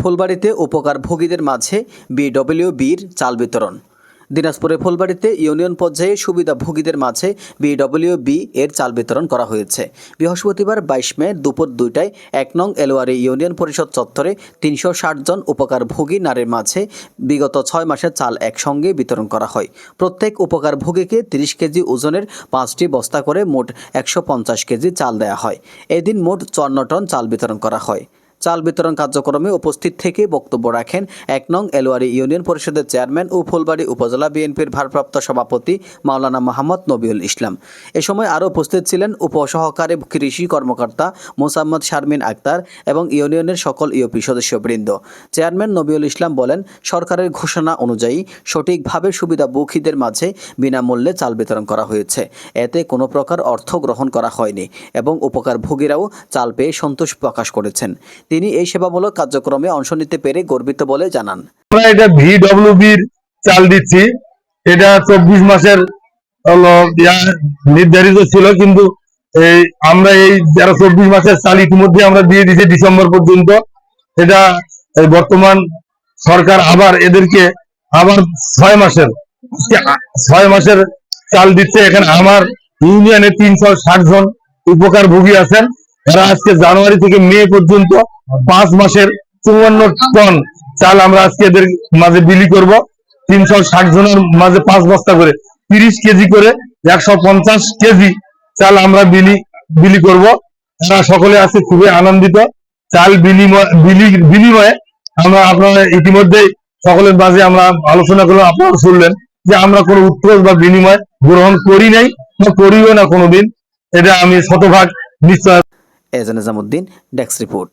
ফুলবাড়িতে উপকার ভোগীদের মাঝে বিডব্লিউ বির চাল বিতরণ। দিনাজপুরের ফুলবাড়িতে ইউনিয়ন পর্যায়ে সুবিধাভোগীদের মাঝে বিডব্লিউ বি এর চাল বিতরণ করা হয়েছে। বৃহস্পতিবার বাইশ মে দুপুর দুইটায় এক নং এলোয়ারি ইউনিয়ন পরিষদ চত্বরে তিনশো ষাট জন উপকারভোগী নারীর মাঝে বিগত ছয় মাসের চাল একসঙ্গে বিতরণ করা হয়। প্রত্যেক উপকারভোগীকে তিরিশ কেজি ওজনের পাঁচটি বস্তা করে মোট একশো পঞ্চাশ কেজি চাল দেওয়া হয়। এদিন মোট চুয়ান্ন টন চাল বিতরণ করা হয়। চাল বিতরণ কার্যক্রমে উপস্থিত থেকে বক্তব্য রাখেন এক নং এলোয়ারি ইউনিয়ন পরিষদের চেয়ারম্যান ও ফুলবাড়ি উপজেলা বিএনপির ভারপ্রাপ্ত সভাপতি মাওলানা মোহাম্মদ নবিউল ইসলাম। এ সময় আরও উপস্থিত ছিলেন উপসহকারী কৃষি কর্মকর্তা মোসাম্মদ শারমিন আক্তার এবং ইউনিয়নের সকল ইউপি সদস্যবৃন্দ। চেয়ারম্যান নবিউল ইসলাম বলেন, সরকারের ঘোষণা অনুযায়ী সঠিকভাবে সুবিধাভোগীদের মাঝে বিনামূল্যে চাল বিতরণ করা হয়েছে। এতে কোনো প্রকার অর্থ গ্রহণ করা হয়নি এবং উপকারভোগীরাও চাল পেয়ে সন্তোষ প্রকাশ করেছেন। তিনি এই সেবামূলক কার্যক্রমে অংশ নিতে পেরে গর্বিত বলে জানান। আমরা এটা ভিডব্লিউবির চাল দিচ্ছি। এটা চব্বিশ মাসের নির্ধারিত ছিল, কিন্তু এই আমরা এই যারা চব্বিশ মাসের চাল ইতিমধ্যে আমরা দিয়ে দিয়েছি ডিসেম্বর পর্যন্ত, এটা বর্তমান সরকার আবার এদেরকে আবার ছয় মাসের ছয় মাসের চাল দিচ্ছে। এখানে আমার ইউনিয়নে তিনশো ষাট জন উপকারভোগী আছেন। এরা আজকে জানুয়ারি থেকে মে পর্যন্ত পাঁচ মাসের চুয়ান্ন টন চাল আমরা আজকে এদের মাঝে বিলি করব, তিনশো ষাট জনের মাঝে পাঁচ বস্তা করে, তিরিশ কেজি করে একশো পঞ্চাশ কেজি চাল আমরা বিলি বিলি করব। এরা সকলে আজকে খুবই আনন্দিত। চাল বিনিময় বিনিময়ে আমরা আপনারা ইতিমধ্যেই সকলের মাঝে আমরা আলোচনা করলাম আপনারা শুনলেন যে আমরা কোনো উত্তর বা বিনিময় গ্রহণ করি নাই বা করিও না কোনোদিন। এটা আমি শতভাগ নিশ্চয় এজান নিজামুদ্দিন ডেস্ক রিপোর্ট।